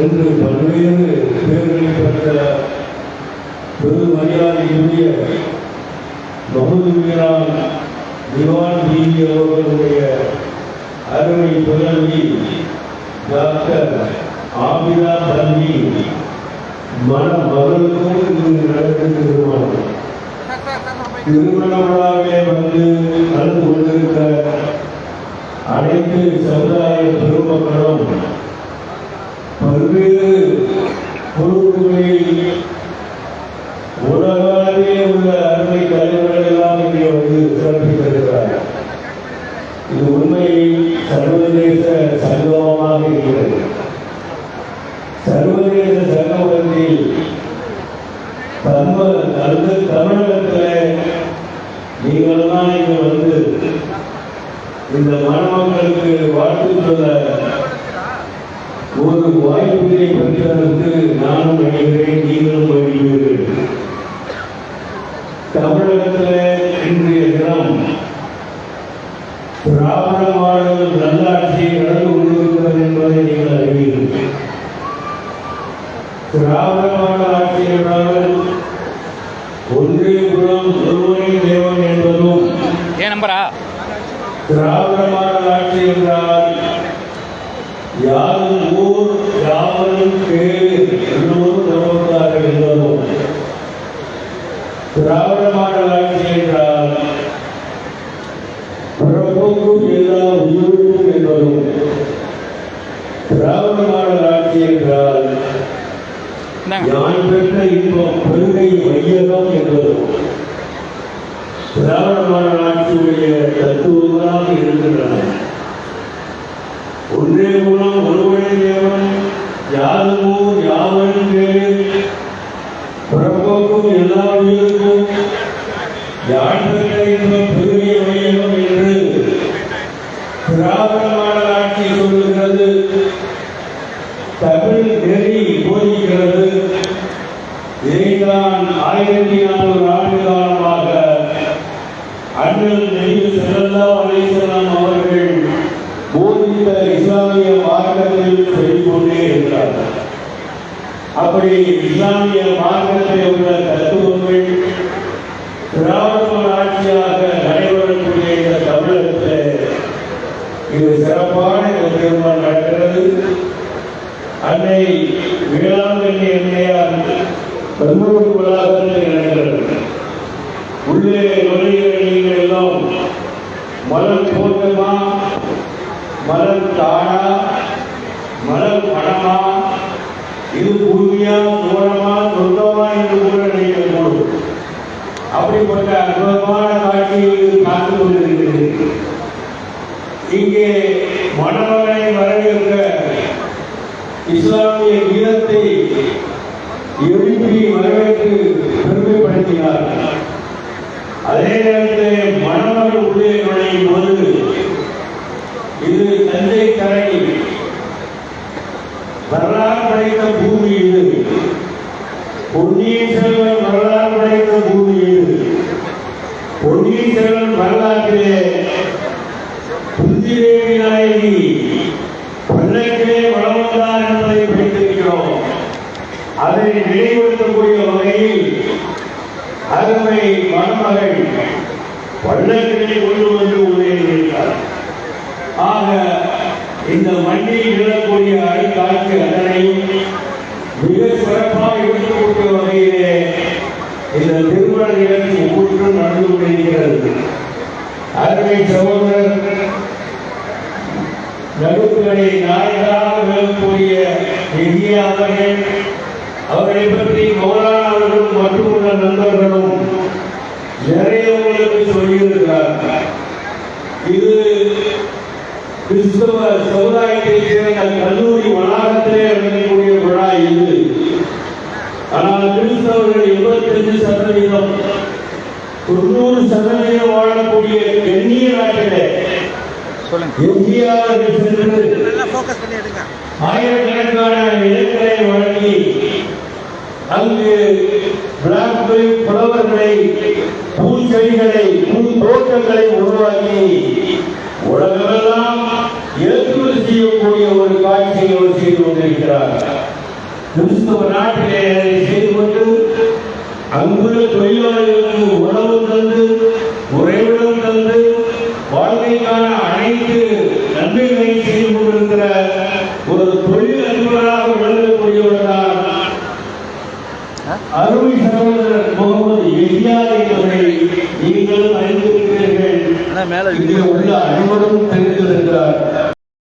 என்று பல்வேறு பேர்களை பெற்ற பெரு மரியாதைக்குரிய முகமது மீரான் திவான் பிபி அவர்களுடைய அருமை புதல்வி டாக்டர் ஆபிதா தம்பி மன மகளுக்கும் இங்கு நடக்கும் திருமணம். திருமண விழாவிலே வந்து கலந்து கொண்டிருக்கிற அனைத்து சமுதாய பெருமக்களும் பல்வேறு பொறுப்புகளில் உலகளவே உள்ள அருமை தலைவர்கள் எல்லாம் இங்கே வந்து சிறப்பித்திருக்கிறார்கள் இது உண்மையில் சர்வதேச சங்கமமாக இருக்கிறது. சர்வதேச சங்கமத்தில் தம்ம அந்த தமிழகத்தில் நீங்கள் தான் இங்க வந்து இந்த மணமக்களுக்கு வாழ்த்து சொல்ல ஒரு வாய்ப்பினை பெற்றதற்கு நானும் மகிழ்கிறேன் நீங்களும் மகிழ்வீர்கள் தமிழகத்தில் இன்றைய தினம் திராவிட மாடல் நல்லாட்சி நடந்து கொண்டிருக்கிறது என்பதை நீங்கள் அறிவீர்கள் திராவிட மாடல் ஆட்சி என்றால் ஒன்றே குலம் ஒருவனே தேவன் என்பதும் ஏன் நம்பரா திராவிட மாடல் ஆட்சி என்றால் யாரும் ஊர் யாவரும் பேர் எல்லோரும் நமக்காக என்பதும் திராவிட மாடல் ஆட்சி என்றால் பிறப்புக்கும் எல்லா உயிருக்கும் என்பதும் திராவிட மாடல் ஆட்சி என்றால் யான் பெற்ற இன்பம் பெருமை வையகம் என்பதும் திராவிட மாடல் ஆட்சியுடைய தத்துவங்களாக இருக்கின்றன. ஒன்றே மூலம் ஒருவனே தேவன் யாரும் அண்ணல் செல்லல்லா அலிசல்லாம் அவர்கள் போதித்த இஸ்லாமிய மார்க்கத்தில் சொல்லிக் கொண்டே இருக்கிறார்கள். அப்படி இஸ்லாமிய மார்க்கத்தில் உள்ள தத்துவங்கள் திராவிட ஆட்சியாக நடைபெறக்கூடிய இந்த தமிழகத்தில் இது சிறப்பான இந்த திருமணம் நடக்கிறது. அன்னை வேளாங்கண்ணி அன்னையார் கல்லூரி வளாகத்தில் நடக்கிறது. உள்ளே நுழைகிற மலர் தோட்டமா மலர் தானா மலர் பணமா இது பூமியா சோழமா சொந்தமா என்று கூட நினைக்கக்கூடும் அப்படிப்பட்ட அற்புதமான காட்சியை இது காத்து கொண்டிருக்கிறது. இங்கே மணமகனை வரவேற்க இஸ்லாமிய கீதத்தை எழுப்பி வரவேற்று பெருமைப்படுத்தினார். அதே நேரத்தில் மணமகள் உள்ளே நுழையும் போது இது தந்தை கரை வரலாறு படைத்த பூமி இது. பொன்னியின் செல்வன் வரலாறு படைத்த பூமி இது. பொன்னியின் செல்வன் வரலாற்றிலே குந்திதேவி நாயகி பல்லக்கிலே வளம் வந்தார் என்பதை படித்திருக்கிறோம். அதை நினைவுறுத்தக்கூடிய வகையில் அருமை மணமகள் உலகத்திலே கொண்டு வந்து உள்ளே வைத்தார் ஆக இந்த மண்ணில் விழக்கூடிய அடிக்காட்சி அதனையும் மிக சிறப்பாக இருக்கக்கூடிய வகையிலே இந்த திருமண நிகழ்ச்சி ஒவ்வொன்றும் நடந்து கொண்டிருக்கிறது. அருமை சகோதரர் நடுப்புகளை நாயகராக விளக்கக்கூடிய எங்கிய அவர்கள் அவரை பற்றி மௌலானவர்களும் அவர்களும் மட்டுமுள்ள நண்பர்களும் சொல்லியிருக்கிறார் இது கிறிஸ்தவ சமுதாயத்தை சேர்ந்த கல்லூரி வளாகத்திலே நடக்கக்கூடிய விழா இது. ஆனால் கிறிஸ்தவர்கள் எண்பத்தஞ்சு சதவீதம் தொண்ணூறு சதவீதம் வாழக்கூடிய கண்ணிய நாட்டிலே எம்ஜிஆர் சென்று நல்லா ஃபோக்கஸ் பண்ணி எடுங்க ஆயிரக்கணக்கான இடங்களை வழங்கி அங்கு பிளாக்பெரி புலவர்களை பூச்செடிகளை பூ தோட்டங்களை உருவாக்கி உலகமெல்லாம் இறக்குமதி செய்யக்கூடிய ஒரு காட்சியை அவர் செய்து கொண்டிருக்கிறார். கிறிஸ்தவ நாட்டிலே செய்து கொண்டு அங்குள்ள தொழிலாளர்களுக்கு உணவு தந்து அருள் சகோதரர் முகமது எஸ்ஆர் என்பவரை நீங்களும் அறிந்திருக்கிறீர்கள். மேல உள்ள அனைவரும் தெரிந்திருக்கிறார்